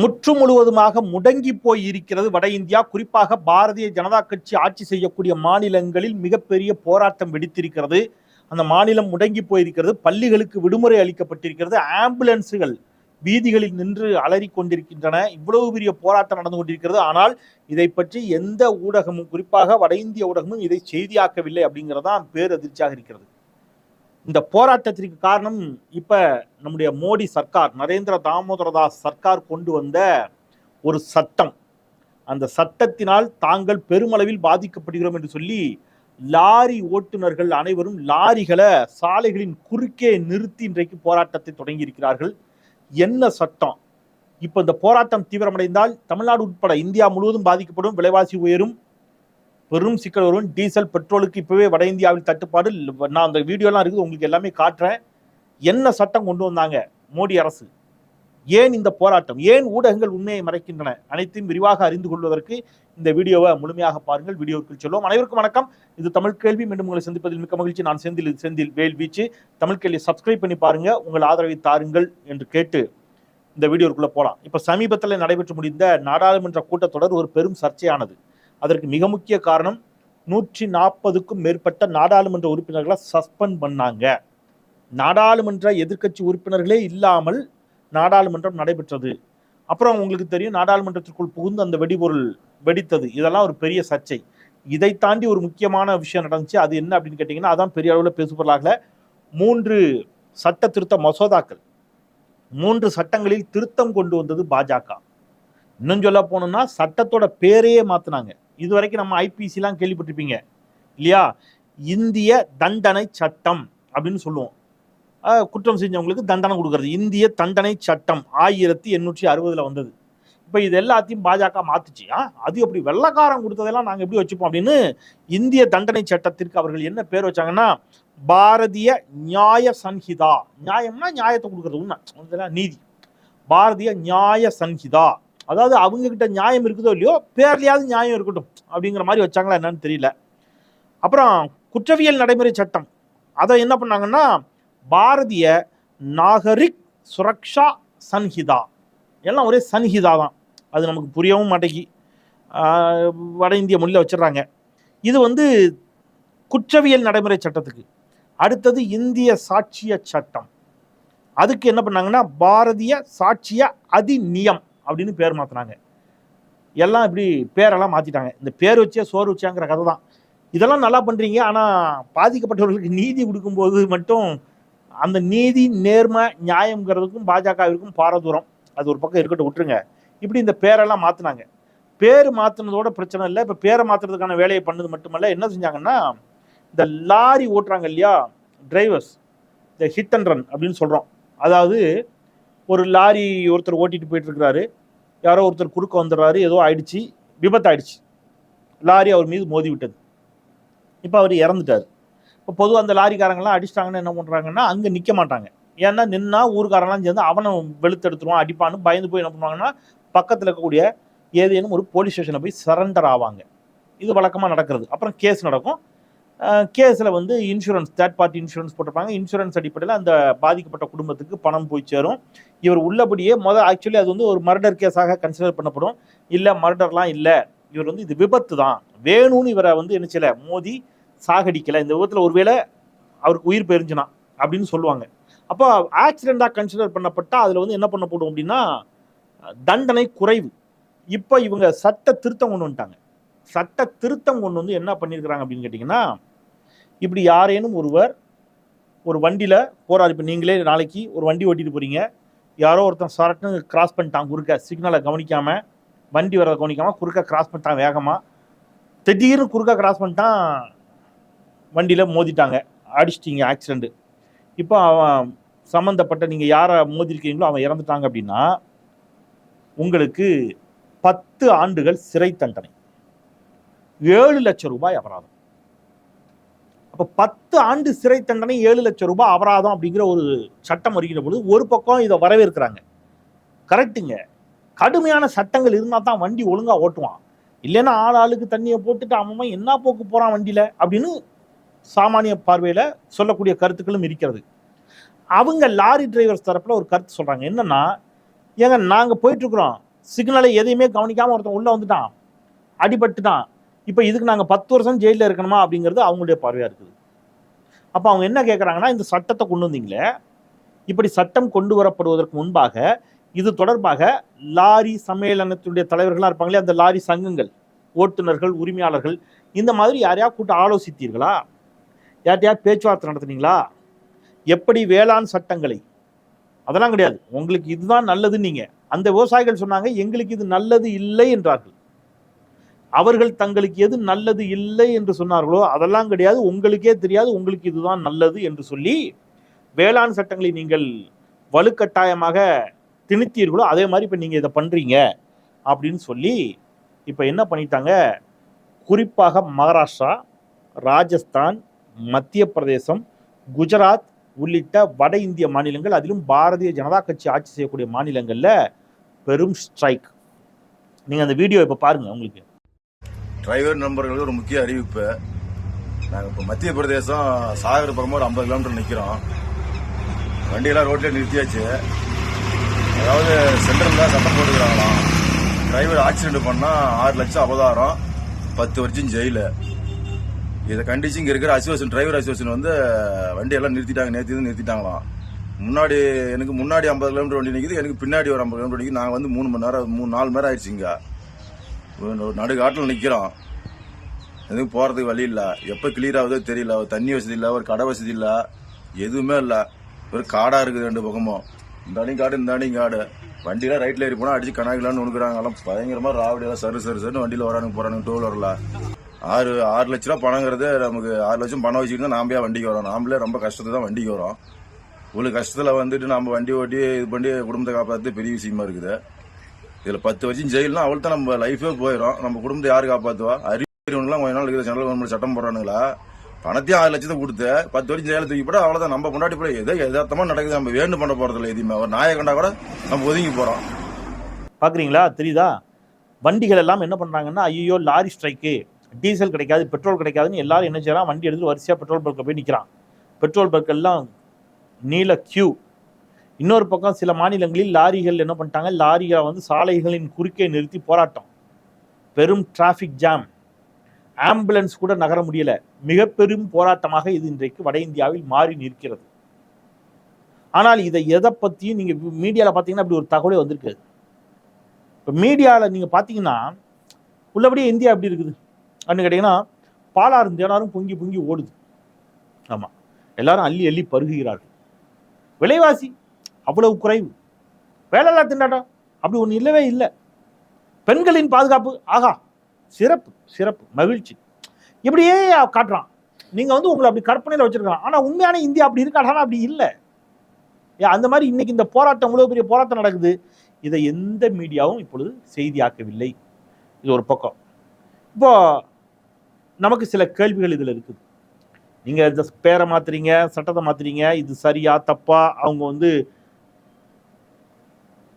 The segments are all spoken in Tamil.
முற்று முழுவதுமாக முடங்கி போய் இருக்கிறது வட இந்தியா. குறிப்பாக பாரதிய ஜனதா கட்சி ஆட்சி செய்யக்கூடிய மாநிலங்களில் மிகப்பெரிய போராட்டம் வெடித்திருக்கிறது. அந்த மாநிலம் முடங்கி போயிருக்கிறது. பள்ளிகளுக்கு விடுமுறை அளிக்கப்பட்டிருக்கிறது. ஆம்புலன்ஸுகள் வீதிகளில் நின்று அலறி கொண்டிருக்கின்றன இவ்வளவு பெரிய போராட்டம் நடந்து கொண்டிருக்கிறது. ஆனால் இதை பற்றி எந்த ஊடகமும் குறிப்பாக வட இந்திய ஊடகமும் இதை செய்தியாக்கவில்லை அப்படிங்கிறது தான் பேரதிர்ச்சியாக இருக்கிறது. இந்த போராட்டத்திற்கு காரணம் இப்ப நம்முடைய மோடி சர்க்கார் நரேந்திர தாமோதரதாஸ் சர்க்கார் கொண்டு வந்த ஒரு சட்டம். அந்த சட்டத்தினால் தாங்கள் பெருமளவில் பாதிக்கப்படுகிறோம் என்று சொல்லி லாரி ஓட்டுநர்கள் அனைவரும் லாரிகளை சாலைகளின் குறுக்கே நிறுத்தி இன்றைக்கு போராட்டத்தை தொடங்கி இருக்கிறார்கள் என்ன சட்டம்? இப்போ இந்த போராட்டம் தீவிரமடைந்தால் தமிழ்நாடு உட்பட இந்தியா முழுவதும் பாதிக்கப்படும் விலைவாசி உயரும் பெரும் சிக்கல் வரும். டீசல் பெட்ரோலுக்கு இப்பவே வட இந்தியாவில் தட்டுப்பாடு. நான் அந்த வீடியோலாம் இருக்குது. உங்களுக்கு எல்லாமே காட்டுறேன். என்ன சட்டம் கொண்டு வந்தாங்க? மோடி அரசு. ஏன் இந்த போராட்டம்? ஏன் ஊடகங்கள் உண்மையை மறைக்கின்றன? அனைத்தையும் விரிவாக அறிந்து கொள்வதற்கு இந்த வீடியோவை முழுமையாக பாருங்கள். வீடியோவுக்கு செல்வோம். அனைவருக்கும் வணக்கம். இது தமிழ் கேள்வி. மீண்டும் உங்களை சந்திப்பதில் மிக்க மகிழ்ச்சி. நான் செந்தில் செந்தில் வேல் வீச்சு. தமிழ் கேள்வி சப்ஸ்கிரைப் பண்ணி பாருங்க. உங்கள் ஆதரவை தாருங்கள் என்று கேட்டு இந்த வீடியோக்குள்ளே போகலாம் இப்போ சமீபத்தில் நடைபெற்று முடிந்த நாடாளுமன்ற கூட்டத்தொடர் ஒரு பெரும் சர்ச்சையானது. அதற்கு மிக முக்கிய காரணம் நூற்றி நாற்பதுக்கும் மேற்பட்ட நாடாளுமன்ற உறுப்பினர்களை சஸ்பெண்ட் பண்ணாங்க. நாடாளுமன்ற எதிர்க்கட்சி உறுப்பினர்களே இல்லாமல் நாடாளுமன்றம் நடைபெற்றது. அப்புறம் உங்களுக்கு தெரியும் நாடாளுமன்றத்திற்குள் புகுந்து அந்த வெடிபொருள் வெடித்தது. இதெல்லாம் ஒரு பெரிய சர்ச்சை. இதை தாண்டி ஒரு முக்கியமான விஷயம் நடந்துச்சு. அது என்ன அப்படின்னு கேட்டிங்கன்னா அதான் பெரிய அளவில் பேசுபொருளாகல மூன்று சட்ட திருத்த மசோதாக்கள். மூன்று சட்டங்களில் திருத்தம் கொண்டு வந்தது பாஜக. இன்னும் சொல்ல போனோம்னா சட்டத்தோட பேரையே மாற்றினாங்க இது வரைக்கும் நம்ம ஐபிசிலாம் கேள்விப்பட்டிருப்பீங்க. இல்லையா? இந்திய தண்டனை சட்டம் அப்படின்னு சொல்லுவோம். குற்றம் செஞ்சவங்களுக்கு தண்டனை கொடுக்கறது. இந்திய தண்டனை சட்டம் ஆயிரத்தி எண்ணூற்றி அறுபதில் வந்தது. இப்போ இது எல்லாத்தையும் பாஜக மாத்துச்சியா ஆ அது எப்படி வெள்ளக்காரன் கொடுத்ததெல்லாம் நாங்கள் எப்படி வச்சுப்போம் அப்படின்னு இந்திய தண்டனை சட்டத்திற்கு அவர்கள் என்ன பேர் வச்சாங்கன்னா பாரதிய நியாய சன்ஹிதா. நியாயம்னா நியாயத்தை கொடுக்கறது உண்மை. நீதி. பாரதிய நியாய சன்ஹிதா. அதாவது அவங்கக்கிட்ட நியாயம் இருக்குதோ இல்லையோ பேர்லையாவது நியாயம் இருக்கட்டும் அப்படிங்கிற மாதிரி வச்சாங்களா என்னன்னு தெரியல. அப்புறம் குற்றவியல் நடைமுறை சட்டம். அதை என்ன பண்ணாங்கன்னா பாரதிய நாகரிக் சுரக்ஷா சன்ஹிதா. எல்லாம் ஒரே சன்ஹிதா தான். அது நமக்கு புரியவும் மாட்டேங்கி வட இந்திய மொழியில் வச்சிடுறாங்க. இது வந்து குற்றவியல் நடைமுறை சட்டத்துக்கு. அடுத்தது இந்திய சாட்சிய சட்டம். அதுக்கு என்ன பண்ணாங்கன்னா பாரதிய சாட்சிய அதிநியம். அப்படின்னு பேர் மாற்றினாங்க எல்லாம் இப்படி பேரெல்லாம் மாற்றிட்டாங்க இந்த பேர் வச்சே சோறு வச்சாங்கிற கதை தான். இதெல்லாம் நல்லா பண்ணுறீங்க ஆனால் பாதிக்கப்பட்டவர்களுக்கு நீதி கொடுக்கும்போது மட்டும் அந்த நீதி நேர்மை நியாயம்ங்கிறதுக்கும் பாஜகவிற்கும் பாரதூரம் அது ஒரு பக்கம் இருக்கட்டும் விட்டுருங்க. இப்படி இந்த பேரெல்லாம் மாற்றினாங்க பேர் மாற்றினதோட பிரச்சனை இல்லை. இப்போ பேரை மாற்றுறதுக்கான வேலையை பண்ணது மட்டுமல்ல. என்ன செஞ்சாங்கன்னா இந்த லாரி ஓட்டுறாங்க இல்லையா? டிரைவர்ஸ் இந்த ஹிட் அண்ட் ரன் அப்படின்னு சொல்கிறோம் அதாவது ஒரு லாரி ஒருத்தர் ஓட்டிட்டு போயிட்டு இருக்கிறாரு யாரோ ஒருத்தர் குறுக்க வந்துடுறாரு. ஏதோ ஆயிடுச்சு. விபத்து ஆயிடுச்சு லாரி அவர் மீது மோதி விட்டது. இப்போ அவர் இறந்துட்டார். இப்போ பொதுவாக அந்த லாரிக்காரங்கெல்லாம் அடிச்சிட்டாங்கன்னா என்ன பண்ணுறாங்கன்னா அங்கே நிற்க மாட்டாங்க. ஏன்னா நின்னா ஊருக்காரங்களாம் சேர்ந்து அவனை வெளுத்தெடுத்துருவான் அடிப்பான்னு பயந்து போய் என்ன பண்ணுவாங்கன்னா பக்கத்தில் இருக்கக்கூடிய ஏதேனும் ஒரு போலீஸ் ஸ்டேஷனை போய் சரண்டர் ஆவாங்க. இது வழக்கமாக நடக்கிறது. அப்புறம் கேஸ் நடக்கும். கேஸில் வந்து இன்சூரன்ஸ் தேர்ட் பார்ட்டி இன்சூரன்ஸ் போட்டிருப்பாங்க. இன்சூரன்ஸ் அடிப்படையில் அந்த பாதிக்கப்பட்ட குடும்பத்துக்கு பணம் போய் சேரும். இவர் உள்ளபடியே மொதல் ஆக்சுவலி அது வந்து ஒரு மர்டர் கேஸாக கன்சிடர் பண்ணப்படும். இல்லை மர்டர்லாம் இல்லை. இவர் வந்து இது விபத்து தான். வேணும்னு இவரை வந்து என்ன செய்யல மோதி சாகடிக்கலை. இந்த விபத்தில் ஒருவேளை அவருக்கு உயிர் பெருஞ்சுனா அப்படின்னு சொல்லுவாங்க. அப்போ ஆக்சிடெண்ட்டாக கன்சிடர் பண்ணப்பட்டால் அதில் வந்து என்ன பண்ணப்படும் அப்படின்னா தண்டனை குறைவு. இப்போ இவங்க சட்ட திருத்தம் கொண்டு வந்துட்டாங்க. சட்ட திருத்தம் கொண்டு வந்து என்ன பண்ணியிருக்கிறாங்க அப்படின்னு கேட்டிங்கன்னா இப்படி யாரேனும் ஒருவர் ஒரு வண்டியில் போகிறார் இப்போ நீங்களே நாளைக்கு ஒரு வண்டி ஓட்டிட்டு போகிறீங்க யாரோ ஒருத்தன் சரட்டுன்னு கிராஸ் பண்ணிட்டான் குறுக்க. சிக்னலை கவனிக்காமல் வண்டி வரதை கவனிக்காமல் குறுக்க கிராஸ் பண்ணிட்டான் வேகமாக திடீர்னு குறுக்க கிராஸ் பண்ணிட்டான் வண்டியில் மோதிட்டாங்க. அடிச்சிட்டிங்க ஆக்சிடெண்ட்டு இப்போ அவன் சம்மந்தப்பட்ட நீங்கள் யாரை மோதிருக்கீங்களோ அவன் இறந்துட்டாங்க அப்படின்னா உங்களுக்கு பத்து ஆண்டுகள் சிறை தண்டனை. ஏழு லட்சம் ரூபாய் அபராதம். அப்போ பத்து ஆண்டு சிறை தண்டனை ஏழு லட்சம் ரூபாய் அபராதம் அப்படிங்கிற ஒரு சட்டம் வருகிற பொழுது ஒரு பக்கம் இதை வரவேற்கிறாங்க. கரெக்டுங்க கடுமையான சட்டங்கள் இருந்தால் தான் வண்டி ஒழுங்காக ஓட்டுவான். இல்லைன்னா ஆள் ஆளுக்கு தண்ணியை போட்டுட்டு அவன் என்ன போக்கு போகிறான் வண்டியில் அப்படின்னு சாமானிய பார்வையில் சொல்லக்கூடிய கருத்துக்களும் இருக்கிறது. அவங்க லாரி டிரைவர்ஸ் தரப்பில் ஒரு கருத்து சொல்கிறாங்க என்னென்னா ஏங்க நாங்கள் போயிட்டுருக்குறோம் சிக்னலை எதையுமே கவனிக்காமல் ஒருத்தன் உள்ளே வந்துட்டான். அடிபட்டுட்டான். இப்போ இதுக்கு நாங்கள் பத்து வருஷம் ஜெயிலில் இருக்கணுமா அப்படிங்கிறது அவங்களுடைய பார்வையாக இருக்குது. அப்போ அவங்க என்ன கேட்குறாங்கன்னா இந்த சட்டத்தை கொண்டு வந்தீங்களே இப்படி சட்டம் கொண்டு வரப்படுவதற்கு முன்பாக இது தொடர்பாக லாரி சம்மேளனத்துடைய தலைவர்களாக இருப்பாங்களே அந்த லாரி சங்கங்கள் ஓட்டுநர்கள் உரிமையாளர்கள் இந்த மாதிரி யாரையா கூட்ட ஆலோசித்தீர்களா? யார்ட்டையா பேச்சுவார்த்தை நடத்துனீங்களா? எப்படி வேளாண் சட்டங்களை? அதெல்லாம் கிடையாது. உங்களுக்கு இதுதான் நல்லது நீங்கள் அந்த விவசாயிகள் சொன்னாங்க எங்களுக்கு இது நல்லது இல்லை என்றார்கள். அவர்கள் தங்களுக்கு எது நல்லது இல்லை என்று சொன்னார்களோ அதெல்லாம் கிடையாது. உங்களுக்கே தெரியாது. உங்களுக்கு இதுதான் நல்லது என்று சொல்லி வேளாண் சட்டங்களை நீங்கள் வலுக்கட்டாயமாக திணித்தீர்களோ அதே மாதிரி இப்போ நீங்கள் இதை பண்ணுறீங்க அப்படின்னு சொல்லி இப்போ என்ன பண்ணிட்டாங்க? குறிப்பாக மகாராஷ்டிரா ராஜஸ்தான் மத்திய பிரதேசம் குஜராத் உள்ளிட்ட வட இந்திய மாநிலங்கள் அதிலும் பாரதிய ஜனதா கட்சி ஆட்சி செய்யக்கூடிய மாநிலங்களில் பெரும் ஸ்ட்ரைக். நீங்கள் அந்த வீடியோ இப்போ பாருங்கள் உங்களுக்கு. டிரைவர் நண்பர்களுக்கு ஒரு முக்கிய அறிவிப்பு. நாங்கள் இப்போ மத்திய பிரதேசம் சாகர் பக்கமாக ஒரு ஐம்பது கிலோமீட்டர் நிற்கிறோம் வண்டியெல்லாம் ரோட்லேயே நிறுத்தியாச்சு. அதாவது சென்ட்ரலில் சட்டம் போட்டுக்கிறாங்களாம். டிரைவர் ஆக்சிடென்ட் பண்ணால் ஆறு லட்சம் அபதாரம் பத்து வருஷம் ஜெயிலு இதை கண்டிச்சு இங்கே இருக்கிற அசோசியேஷன் டிரைவர் அசோசியேஷன் வந்து வண்டியெல்லாம் நிறுத்திட்டாங்க. நேற்று நிறுத்திட்டாங்களாம். முன்னாடி எனக்கு முன்னாடி ஐம்பது கிலோமீட்டர் வண்டி நிற்கிது எனக்கு பின்னாடி ஒரு ஐம்பது கிலோமீட்டர் நிற்கிது நாங்கள் வந்து மூணு மணி நேரம் மூணு நாலு மணி நேரம் ஆயிடுச்சுங்க நடுக்காட்டில் நிற்கிறோம் எதுவும் போகிறதுக்கு வழி இல்லை. எப்போ கிளியர் ஆகுதோ தெரியல. ஒரு தண்ணி வசதி இல்லை ஒரு கடை வசதி இல்லை. எதுவுமே இல்லை. ஒரு காடாக இருக்குது ரெண்டு பக்கமும். இந்த அணி காடு இந்த அணி காடு வண்டியெலாம் ரைட்டில் ஏறி போனால் அடிச்சு கணக்கிலான்னு உனக்குறாங்க எல்லாம் பயங்கரமாக ராவடியெல்லாம் சரு சரு சருன்னு வண்டியில் வரானுங்க போகிறானுங்க டூ வீலரில் ஆறு ஆறு லட்ச ரூபா பணங்கிறது நமக்கு ஆறு லட்சம் பணம் வச்சுக்கிட்டு நாம்பே வண்டிக்கு வரோம். நாமளே ரொம்ப கஷ்டத்தை தான் வண்டிக்கு வரோம். இவ்வளோ கஷ்டத்தில் வந்துட்டு நம்ம வண்டி ஓட்டி இது பண்ணி குடும்பத்தை காப்பாற்றது பெரிய விஷயமா இருக்குது. இதுல பத்து வருஷம் ஜெயில்னா அவள் தான் நம்ம லைஃபே போயிடும் நம்ம குடும்பத்தை யாரு காப்பாத்துவா? அறிவுலாம் கொஞ்ச நாள் இருக்குது சென்ட்ரல் கவர்மெண்ட் சட்டம் போடுறானுங்களா? பணத்தையும் ஆறு லட்சத்தை கொடுத்து பத்து வருஷம் ஜெயில தூக்கி போட அவ்வளவுதான். நம்ம முன்னாடி போய் எதோ எதார்த்தமா நடக்குது. நம்ம வேண்டு பண்ண போறது இல்லை எதுவுமே. ஒரு நாயை கண்டா கூட நம்ம ஒதுங்கி போறோம். பாக்குறீங்களா? தெரியுதா? வண்டிகள் எல்லாம் என்ன பண்றாங்கன்னா ஐயோ லாரி ஸ்ட்ரைக்கு டீசல் கிடைக்காது பெட்ரோல் கிடைக்காதுன்னு எல்லாரும் என்ன செய்யறான் வண்டி எடுத்து வரிசையா பெட்ரோல் பல்க போய் நிக்கிறான். பெட்ரோல் பங்க் எல்லாம் நீல கியூ இன்னொரு பக்கம் சில மாநிலங்களில் லாரிகள் என்ன பண்ணிட்டாங்க? லாரிகளை வந்து சாலைகளின் குறுக்கே நிறுத்தி போராட்டம். பெரும் டிராஃபிக் ஜாம் ஆம்புலன்ஸ் கூட நகர முடியல. மிக பெரும் போராட்டமாக இது இன்றைக்கு வட இந்தியாவில் மாறி நிற்கிறது. ஆனால் இதை எதை பற்றியும் நீங்கள் மீடியாவில் பார்த்தீங்கன்னா அப்படி ஒரு தகவலே வந்திருக்கு. இப்போ மீடியாவில் நீங்கள் பார்த்தீங்கன்னா உள்ளபடியே இந்தியா எப்படி இருக்குது? அப்படின்னு கேட்டிங்கன்னா பாலாறும் தேனாரும் பொங்கி பொங்கி ஓடுது. ஆமாம் எல்லாரும் அள்ளி அள்ளி பருகுகிறார்கள். விலைவாசி அவ்வளவு குறைவு. வேலையில்லா திண்டாட்டம். அப்படி ஒன்று இல்லவே இல்லை. பெண்களின் பாதுகாப்பு ஆகா சிறப்பு சிறப்பு மகிழ்ச்சி. இப்படியே காட்டுறான். நீங்கள் வந்து உங்களை அப்படி கற்பனையில் வச்சுருக்கலாம் ஆனால் உண்மையான இந்தியா அப்படி இருக்காடானா அப்படி இல்லை. ஏன் அந்த மாதிரி இன்னைக்கு இந்த போராட்டம் இவ்வளோ பெரிய போராட்டம் நடக்குது. இதை எந்த மீடியாவும் இப்பொழுது செய்தியாக்கவில்லை. இது ஒரு பக்கம். இப்போ நமக்கு சில கேள்விகள் இதில் இருக்குது. நீங்கள் இந்த பேரை மாற்றுறீங்க சட்டத்தை மாற்றுறீங்க இது சரியா தப்பா அவங்க வந்து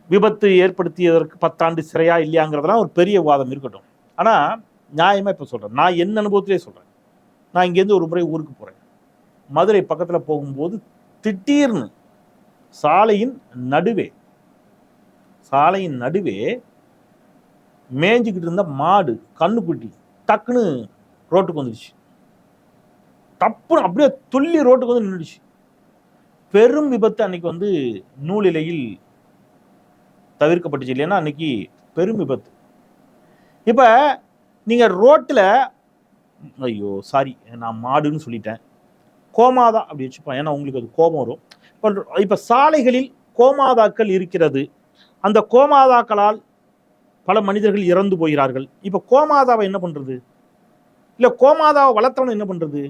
விபத்து ஏற்படுத்தியதற்கு பத்தாண்டு சிறையா இல்லையாங்கிறதெல்லாம் ஒரு பெரிய வாதம் இருக்கட்டும். ஆனால் நியாயமாக இப்போ சொல்கிறேன் நான் என் அனுபவத்திலே சொல்கிறேன் நான் இங்கேருந்து ஒரு முறை ஊருக்கு போகிறேன் மதுரை பக்கத்தில் போகும்போது திடீர்னு சாலையின் நடுவே சாலையின் நடுவே மேய்ஞ்சிக்கிட்டு இருந்த மாடு கண்ணுக்குட்டி டக்குன்னு ரோட்டுக்கு வந்துடுச்சு. டப்புன்னு அப்படியே துள்ளி ரோட்டுக்கு வந்து நின்றுடுச்சு பெரும் விபத்து அன்னைக்கு வந்து நூலிலையில் தவிர்க்கப்பட்டுச்சு இல்லைன்னா அன்னைக்கு பெரும் விபத்து. இப்போ நீங்கள் ரோட்டில் ஐயோ சாரி நான் மாடுன்னு சொல்லிட்டேன். கோமாதா அப்படி வச்சுப்பேன் ஏன்னா உங்களுக்கு அது கோபம் வரும். இப்போ இப்போ சாலைகளில் கோமாதாக்கள் இருக்கிறது. அந்த கோமாதாக்களால் பல மனிதர்கள் இறந்து போகிறார்கள். இப்போ கோமாதாவை என்ன பண்ணுறது இல்லை கோமாதாவை வளர்த்தவனை என்ன பண்ணுறது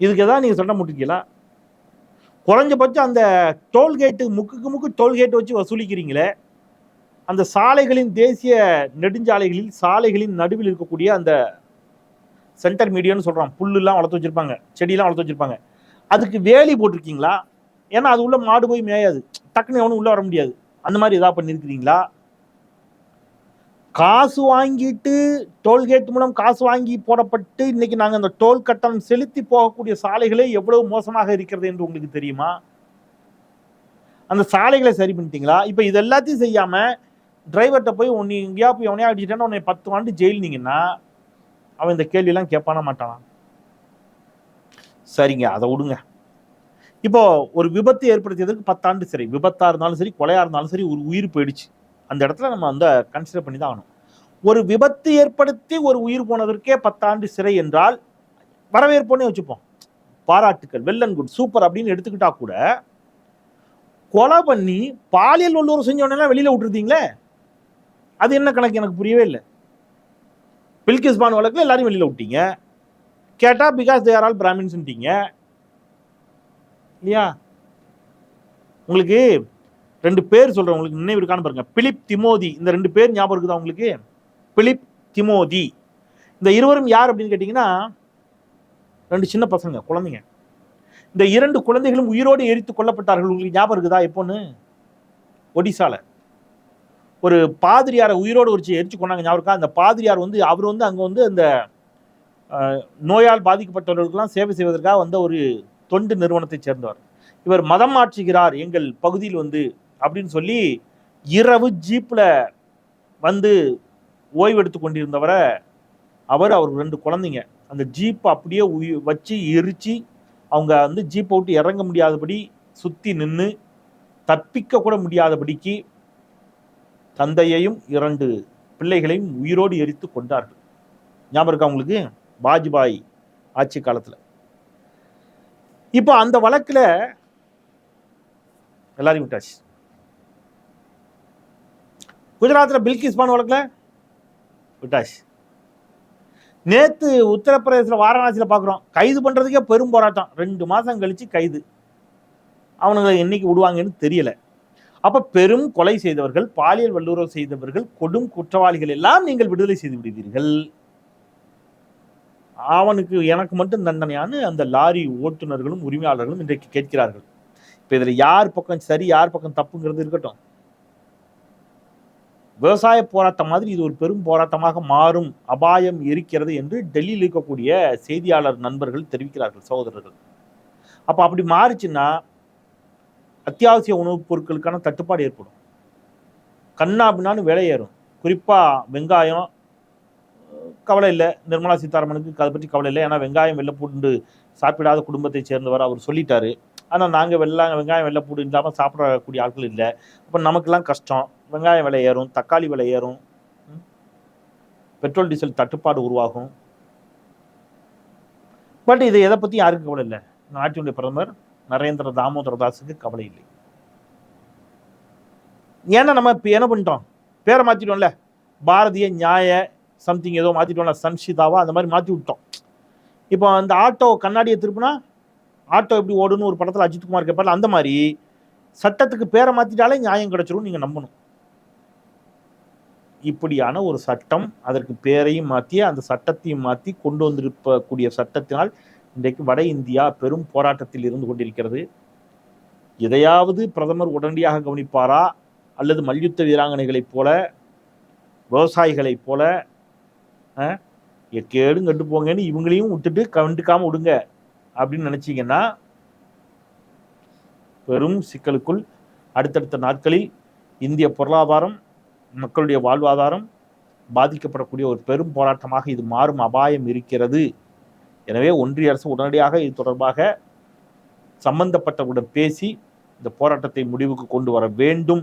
இதுக்கு எதாவது நீங்கள் சொல்ல முட்டிருக்கீங்களா குறைஞ்சபட்சம் அந்த டோல்கேட்டு முக்குக்கு முக்கு டோல்கேட் வச்சு வசூலிக்கிறீங்களே அந்த சாலைகளின் தேசிய நெடுஞ்சாலைகளில் சாலைகளின் நடுவில் இருக்கக்கூடிய அந்த சென்டர் மீடியம்னு சொல்கிறோம் புல்லுலாம் வளர்த்து வச்சுருப்பாங்க செடியெலாம் வளர்த்து வச்சுருப்பாங்க. அதுக்கு வேலி போட்டிருக்கீங்களா? ஏன்னா அது உள்ள மாடு போய் மேயாது. டக்குன்னு எவனும் உள்ளே வர முடியாது. அந்த மாதிரி இதாக பண்ணியிருக்கிறீங்களா? காசு வாங்கிட்டு டோல்கேட் மூலம் காசு வாங்கி போடப்பட்டு இன்னைக்கு நாங்கள் அந்த டோல் கட்டணம் செலுத்தி போகக்கூடிய சாலைகளே எவ்வளவு மோசமாக இருக்கிறது என்று உங்களுக்கு தெரியுமா? அந்த சாலைகளை சரி பண்ணிட்டீங்களா? இப்போ இது எல்லாத்தையும் செய்யாம டிரைவர்கிட்ட போய் உன்னை எங்கேயா போய் எவனையா அடிச்சிட்டேன்னா உன்னை பத்து ஆண்டு ஜெயிலினீங்கன்னா அவன் இந்த கேள்வியெல்லாம் கேட்பானா மாட்டானா? சரிங்க அதை விடுங்க. இப்போ ஒரு விபத்து ஏற்படுத்தியதற்கு பத்தாண்டு சரி விபத்தா இருந்தாலும் சரி கொலையா இருந்தாலும் சரி ஒரு உயிர் போயிடுச்சு. அந்த இடத்துல நம்ம அந்த கன்சிடர் பண்ணி தான் ஆகணும். ஒரு விபத்து ஏற்படுத்தி ஒரு உயிர் போனதற்கே பத்தாண்டு சிறை என்றால் வரவேற்போன்னே வச்சுப்போம். பாராட்டுக்கள் வெல் அண்ட் குட் சூப்பர் அப்படின்னு எடுத்துக்கிட்டா கூட கொலை பண்ணி பாலியல் உள்ளூர் செஞ்சவனெல்லாம் வெளியில் விட்டுருந்தீங்களே அது என்ன கணக்கு? எனக்கு புரியவே இல்லை. பில்கிஸ் பானு வழக்கில் எல்லாரையும் வெளியில் விட்டீங்க. கேட்டா பிகாஸ் தேர் ஆல் பிராமின்ஸ்ன்ட்டீங்க இல்லையா? உங்களுக்கு ரெண்டு பேர் சொல்கிறேன் உங்களுக்கு நினைவு இருக்கான்னு பாருங்க. Philip Timothy. இந்த ரெண்டு பேர் ஞாபகம் இருக்குதா உங்களுக்கு? Philip Timothy. இந்த இருவரும் யார் அப்படின்னு கேட்டிங்கன்னா ரெண்டு சின்ன பசங்க குழந்தைங்க. இந்த இரண்டு குழந்தைகளும் உயிரோடு எரித்து கொல்லப்பட்டார்கள். உங்களுக்கு ஞாபகம் இருக்குதா எப்போன்னு? ஒடிசால. ஒரு பாதிரியாரை உயிரோடு ஒரு எரிச்சு கொண்டாங்க ஞாபகம் இருக்கா? அந்த பாதிரியார் வந்து அவர் வந்து அங்கே வந்து அந்த நோயால் பாதிக்கப்பட்டவர்களுக்கெல்லாம் சேவை செய்வதற்காக வந்த ஒரு தொண்டு நிறுவனத்தைச் சேர்ந்தவர். இவர் மதம் மாற்றுகிறார். எங்கள் பகுதியில் வந்து அப்படின்னு சொல்லி இரவு ஜீப்பில் வந்து ஓய்வெடுத்து கொண்டிருந்தவரை அவர் அவர் ரெண்டு குழந்தைங்க. அந்த ஜீப் அப்படியே உயி வச்சு எரிச்சு அவங்க வந்து ஜீப்பை விட்டு இறங்க முடியாதபடி சுற்றி நின்று தப்பிக்க கூட முடியாதபடிக்கு தந்தையையும் இரண்டு பிள்ளைகளையும் உயிரோடு எரித்து கொண்டார்கள். ஞாபகம் இருக்கா அவங்களுக்கு வாஜ்பாய் ஆட்சி காலத்தில். இப்போ அந்த வழக்கில் எல்லாரையும் விட்டாச்சு. குஜராத்தில் பில்கிஸ் பான் வழக்குல? விட்டாஷ் நேற்று உத்தரப்பிரதேசத்தில் வாரணாசியில் பார்க்குறோம் கைது பண்ணுறதுக்கே பெரும் போராட்டம். ரெண்டு மாதம் கழித்து கைது. அவனுங்களை என்றைக்கு விடுவாங்கன்னு தெரியலை. அப்போ பெரும் கொலை செய்தவர்கள் பாலியல் வல்லுறவு செய்தவர்கள் கொடும் குற்றவாளிகள் எல்லாம் நீங்கள் விடுதலை செய்து விடுவீர்கள். அவனுக்கு எனக்கு மட்டும் தண்டனையான்னு அந்த லாரி ஓட்டுநர்களும் உரிமையாளர்களும் இன்றைக்கு கேட்கிறார்கள். இப்போ இதில் யார் பக்கம் சரி யார் பக்கம் தப்புங்கிறது இருக்கட்டும். விவசாய போராட்டம் மாதிரி இது ஒரு பெரும் போராட்டமாக மாறும். அபாயம் இருக்கிறது என்று டெல்லியில் இருக்கக்கூடிய செய்தியாளர் நண்பர்கள் தெரிவிக்கிறார்கள் சகோதரர்கள். அப்போ அப்படி மாறுச்சுன்னா அத்தியாவசிய உணவுப் பொருட்களுக்கான தட்டுப்பாடு ஏற்படும். கண்ணா பின்னான்னு விலை ஏறும். குறிப்பாக வெங்காயம் கவலை இல்லை. நிர்மலா சீதாராமனுக்கு அதை பற்றி கவலை இல்லை. ஏன்னா வெங்காயம் வெள்ளைப்பூண்டு சாப்பிடாத குடும்பத்தை சேர்ந்தவர் அவர் சொல்லிட்டாரு. ஆனால் நாங்கள் வெள்ளாங்க வெங்காயம் வெள்ளைப்பூண்டு இல்லாமல் சாப்பிடக்கூடிய ஆட்கள் இல்லை. அப்போ நமக்கெல்லாம் கஷ்டம். வெங்காயம் விலை ஏறும் தக்காளி விலை ஏறும். பெட்ரோல் டீசல் தட்டுப்பாடு உருவாகும். பட் இது எதை பற்றி யாருக்கும் கவலை இல்லை. நாட்டினுடைய பிரதமர் நரேந்திர தாமோதர தாஸுக்கு கவலை இல்லை. ஏன்னா நம்ம இப்போ என்ன பண்ணிட்டோம்? பேரை மாற்றிட்டோம்ல பாரதிய நியாய சம்திங் ஏதோ மாற்றிட்டோம்ல சன்ஷிதாவா அந்த மாதிரி மாற்றி விட்டோம். இப்போ அந்த ஆட்டோ கண்ணாடியை திருப்பினா ஆட்டோ எப்படி ஓடுன்னு ஒரு படத்தில் அஜித்குமார் கேட்பார்ல அந்த மாதிரி சட்டத்துக்கு பேரை மாற்றிட்டாலே நியாயம் கிடைச்சிரும் நீங்கள் நம்பணும். இப்படியான ஒரு சட்டம் அதற்கு பேரையும் மாற்றி அந்த சட்டத்தையும் மாற்றி கொண்டு வந்திருக்கக்கூடிய சட்டத்தினால் இன்றைக்கு வட இந்தியா பெரும் போராட்டத்தில் இருந்து கொண்டிருக்கிறது. எதையாவது பிரதமர் உடனடியாக கவனிப்பாரா? அல்லது மல்யுத்த வீராங்கனைகளைப் போல விவசாயிகளைப் போல அஹ், எக்கேடும் கண்டு போங்கன்னு இவங்களையும் விட்டுட்டு கண்டுக்காமல் விடுங்க. அப்படின்னு நினைச்சீங்கன்னா பெரும் சிக்கலுக்குள் அடுத்தடுத்த நாட்களில் இந்திய பொருளாதாரம் மக்களுடைய வாழ்வாதாரம் பாதிக்கப்படக்கூடிய ஒரு பெரும் போராட்டமாக இது மாறும் அபாயம் இருக்கிறது. எனவே ஒன்றிய அரசு உடனடியாக இது தொடர்பாக சம்பந்தப்பட்டவுடன் பேசி இந்த போராட்டத்தை முடிவுக்கு கொண்டு வர வேண்டும்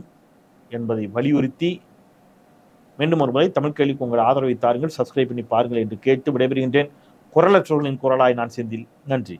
என்பதை வலியுறுத்தி மீண்டும் ஒரு முறை தமிழ் கேள்விக்கு உங்கள் ஆதரவை தாருங்கள். சப்ஸ்கிரைப் பண்ணி பாருங்கள் என்று கேட்டு விடைபெறுகின்றேன். குரலற்றோர்களின் குரலாய் நான் செந்தில். நன்றி.